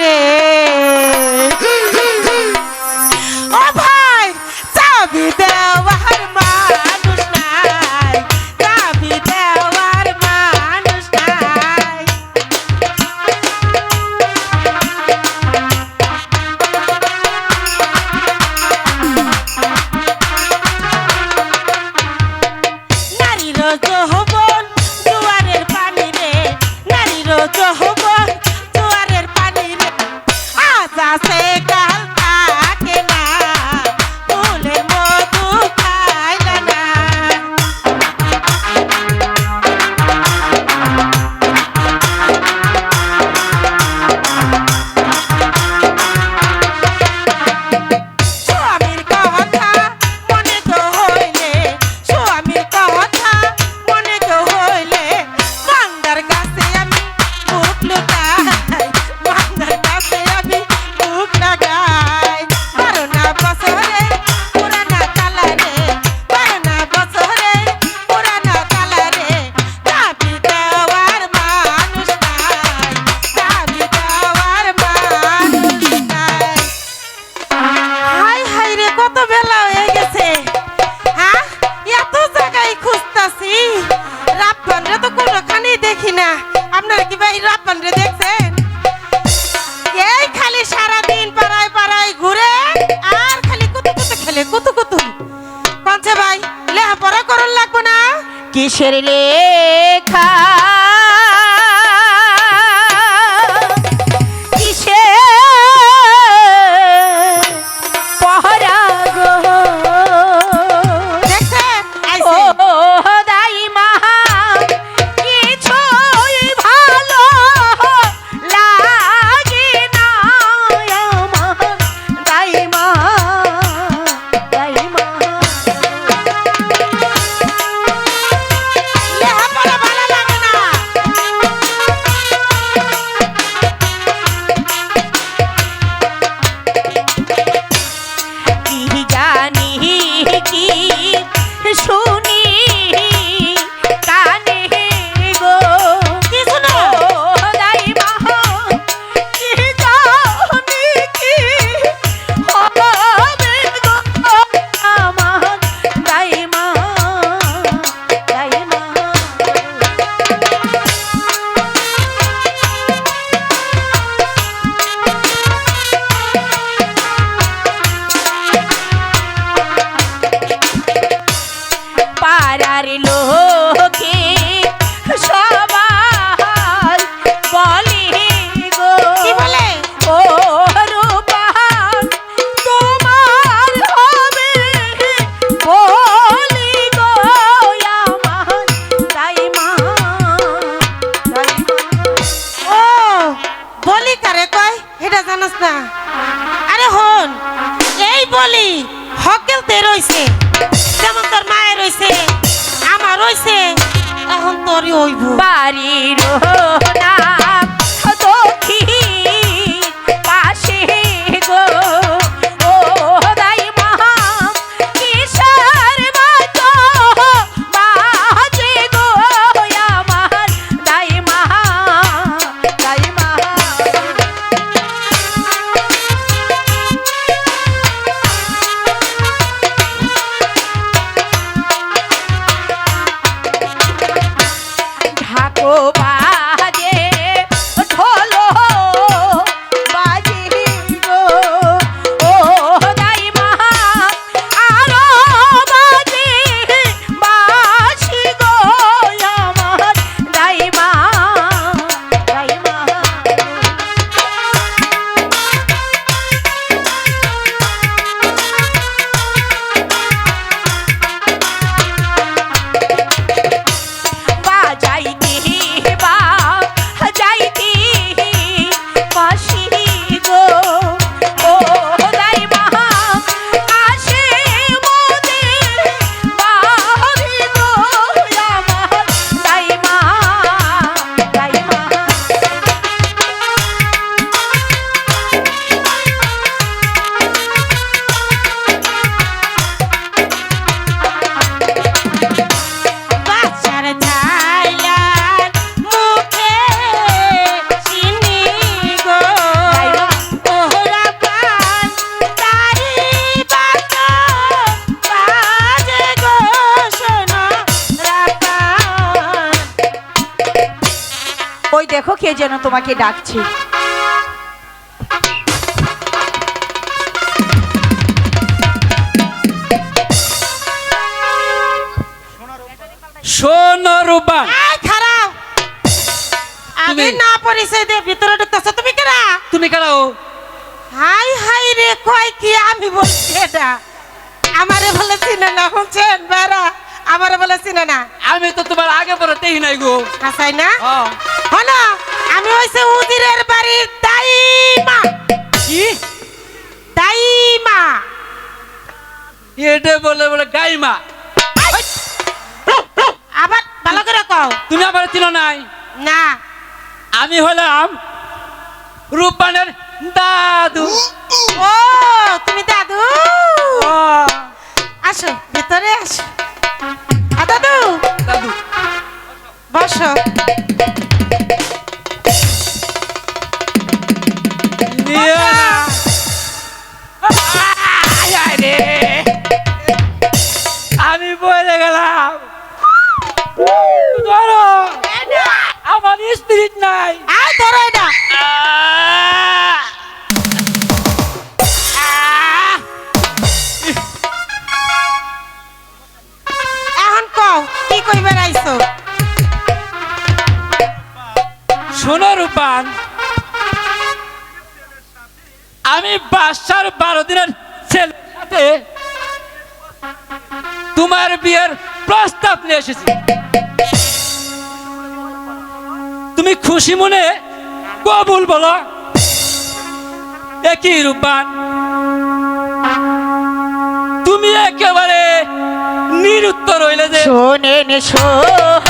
রে কিসের লেখা? আরে হন, এই বলি হকেল তে রইছে, যেমন তোর মায়ের রয়েছে আমার রয়েছে এখন তোর হইব। বাড়ি রই তোমাকে ডাকছি। শোনো রূপান আয় খারাপ আগে না পরিচয় দে ভিতরে ঢুকতেছ তুমি কেনা তুমি কেডাও হাই হাই রে কয় কি আমি বলছি এটা? আমারে বলে চিনে না শুনছেন বেড়া? আমারে বলে চিনে না। আমি তো তোমার আগে পরে দেখি নাই গো। হাসাই না? হলো আমি হইছে উজিরের বাড়ির দাইমা কি? দাইমা এটা বলে বলে গাইমা। আবার ভালো করে কও। তুমি আবার চিনো নাই? না। আমি হলাম রূপানের দাদু। ও তুমি দাদু? আসো ভিতরে আসো। দাদু। দাদু। বসো। কি কইবে আইছো শোনো আমি বাসার বারো দিনের ছেলের সাথে তোমার বিয়ের প্রস্তাব নিয়ে এসেছি। তুমি খুশি মনে কবুল বলো। একই রূপান তুমি একেবারে নিরুত্তর হইলে যে শোনেন, শোনে।